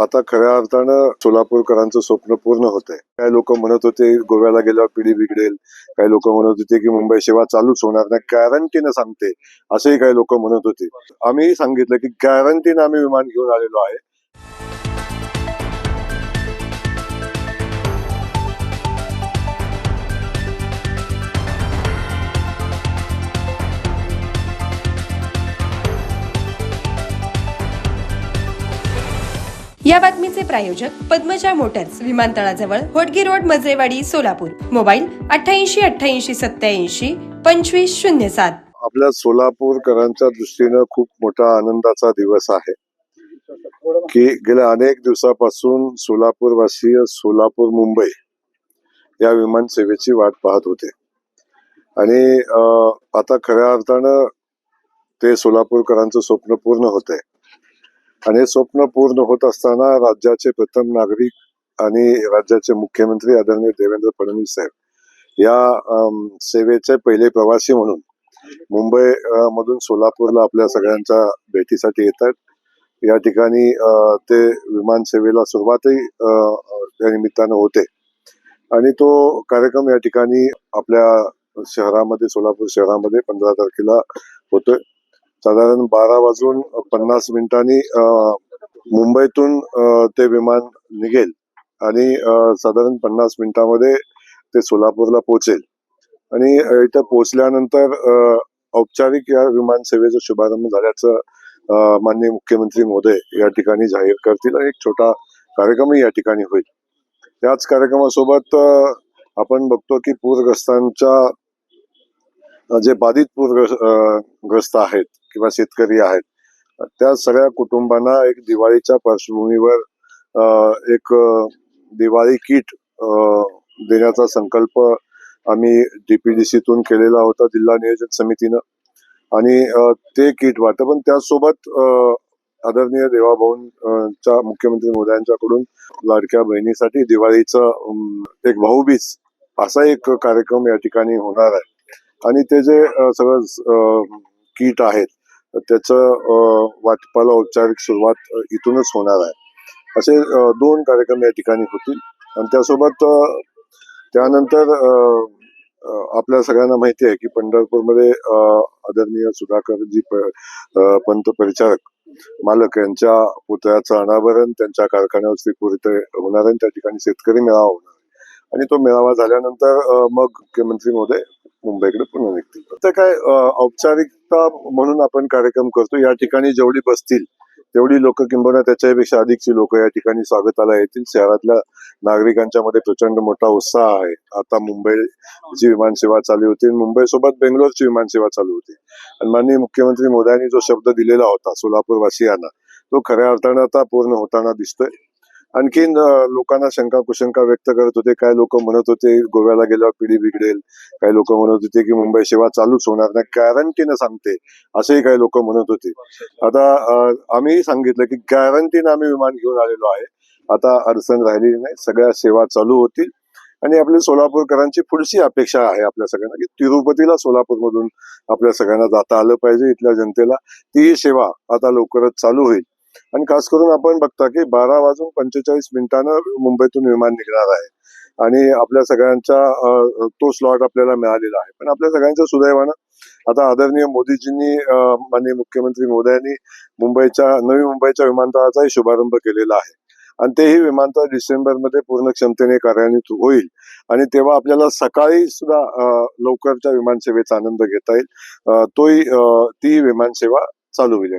आता खऱ्या अर्थानं सोलापूरकरांचं स्वप्न पूर्ण होत आहे काही लोक म्हणत होते गोव्याला गेल्यावर पिढी बिघडेल. काही लोक म्हणत होते की मुंबई सेवा चालूच होणार नाही गॅरंटीनं सांगते असेही काही लोक म्हणत होते. आम्ही सांगितलं की गॅरंटीनं आम्ही विमान घेऊन आलेलो आहे. या बातमीचे प्रायोजक पद्मजा मोटर्स विमानतळाजवळ होटगी रोड मजरेवाडी सोलापूर. मोबाईल अठ्ठ्याऐंशी अठ्ठ्याऐंशी सत्याऐंशी पंचवीस शून्य सात. आपल्या सोलापूरकरांच्या दृष्टीनं खूप मोठा आनंदाचा दिवस आहे. की गेल्या अनेक दिवसापासून सोलापूरवासीय सोलापूर मुंबई या विमान सेवेची वाट पाहत होते. आणि आता खऱ्या अर्थानं ते सोलापूरकरांचं स्वप्न पूर्ण होत आहे आणि हे स्वप्न पूर्ण होत असताना राज्याचे प्रथम नागरिक आणि राज्याचे मुख्यमंत्री आदरणीय देवेंद्र फडणवीस साहेब. या सेवेचे पहिले प्रवासी म्हणून मुंबई मधून सोलापूरला आपल्या सगळ्यांच्या भेटीसाठी येतात. या ठिकाणी अं, ते विमान सेवेला सुरुवातही अं, त्या निमित्तानं होते. आणि तो कार्यक्रम या ठिकाणी आपल्या शहरामध्ये सोलापूर शहरामध्ये पंधरा तारखेला होतोय. साधारण बारा वाजून पन्नास मिनिटांनी मुंबईतून ते विमान निघेल आणि साधारण पन्नास मिनिटामध्ये ते सोलापूरला पोहोचेल. आणि इथं पोहोचल्यानंतर अं, औपचारिक या विमान सेवेचा शुभारंभ झाल्याचं माननीय मुख्यमंत्री मोदय या ठिकाणी जाहीर करतील आणि एक छोटा कार्यक्रमही या ठिकाणी होईल. त्याच कार्यक्रमासोबत आपण बघतो की पूरग्रस्तांच्या जे बाधित पूरग्रस्त आहेत किंवा शेतकरी आहेत. त्या सगळ्या कुटुंबांना एक दिवाळीच्या पार्श्वभूमीवर एक दिवाळी किट देण्याचा संकल्प आम्ही डीपीडीसीतून केलेला होता जिल्हा नियोजन समितीनं. आणि ते किट वाटप पण त्यासोबत अं, आदरणीय देवाभाऊंच्या मुख्यमंत्री मोदयांच्याकडून लाडक्या बहिणीसाठी दिवाळीचं एक भाऊबीज असा एक कार्यक्रम या ठिकाणी होणार आहे. आणि ते जे सगळं किट आहेत त्याचं अं, वाटपाला औपचारिक सुरुवात इथूनच होणार आहे. असे दोन कार्यक्रम या ठिकाणी होतील. आणि त्यासोबत त्यानंतर अं, आपल्या सगळ्यांना माहिती आहे की पंढरपूरमध्ये अं, आदरणीय सुधाकरजी पंत परिचारक मालक यांच्या पुतळ्याचं अनावरण त्यांच्या कारखान्यावर श्रीपूर इथे होणार आहे. आणि त्या ठिकाणी शेतकरी मेळावा होणार आणि तो मेळावा झाल्यानंतर मग मुख्यमंत्री मोदय मुंबईकडे पुन्हा निघतील. तर काय औपचारिकता म्हणून आपण कार्यक्रम करतो या ठिकाणी जेवढी बसतील तेवढी लोक किंबहुना त्याच्यापेक्षा अधिकची लोक या ठिकाणी स्वागताला येतील. शहरातल्या नागरिकांच्या मध्ये प्रचंड मोठा उत्साह आहे. आता मुंबईची विमानसेवा चालू होती. मुंबई सोबत बेंगलोरची विमानसेवा चालू होती. आणि माननीय मुख्यमंत्री मोदयांनी जो शब्द दिलेला होता सोलापूरवासियांना तो खऱ्या अर्थानं आता पूर्ण होताना दिसतोय. आणखीन लोकांना शंका कुशंका व्यक्त करत होते. काही लोक म्हणत होते गोव्याला गेल्यावर पिढी बिघडेल. काही लोक म्हणत होते की मुंबई सेवा चालूच होणार नाही. गॅरंटीनं सांगते असेही काही लोक म्हणत होते. आता आम्ही सांगितलं की गॅरंटीनं आम्ही विमान घेऊन आलेलो आहे. आता अडचण राहिलेली नाही. सगळ्या सेवा चालू होतील. आणि आपल्या सोलापूरकरांची पुढची अपेक्षा आहे आपल्या सगळ्यांना की तिरुपतीला सोलापूरमधून आपल्या सगळ्यांना जाता आलं पाहिजे इथल्या जनतेला. ती सेवा आता लवकरच चालू होईल. आणि खास करून आपण बघता की बारा वाजून पंचेचाळीस मिनिटानं मुंबईतून विमान निघणार आहे. आणि आपल्या सगळ्यांच्या तो स्लॉट आपल्याला मिळालेला आहे. पण आपल्या सगळ्यांच्या सुदैवानं आता आदरणीय मोदीजींनी माननीय मुख्यमंत्री मोदयांनी मुंबईच्या नवी मुंबईच्या विमानतळाचाही शुभारंभ केलेला आहे. आणि तेही विमानतळ डिसेंबरमध्ये पूर्ण क्षमतेने कार्यान्वित होईल. आणि तेव्हा आपल्याला सकाळी सुद्धा लवकरच्या विमानसेवेचा आनंद घेता येईल. तोही तीही ती विमानसेवा चालू होईल.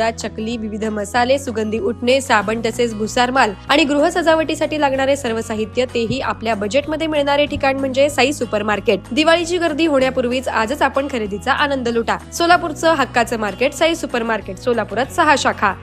चकली विविध मसाले सुगंधी उठणे साबण तसेच भुसारमाल आणि गृह सजावटीसाठी लागणारे सर्व साहित्य तेही आपल्या बजेटमध्ये मिळणारे ठिकाण म्हणजे साई सुपर मार्केट दिवाळीची गर्दी होण्यापूर्वीच आजच आपण खरेदीचा आनंद लुटा. सोलापूरचं हक्काचं मार्केट साई सुपर मार्केट सोलापुरात सहा शाखा.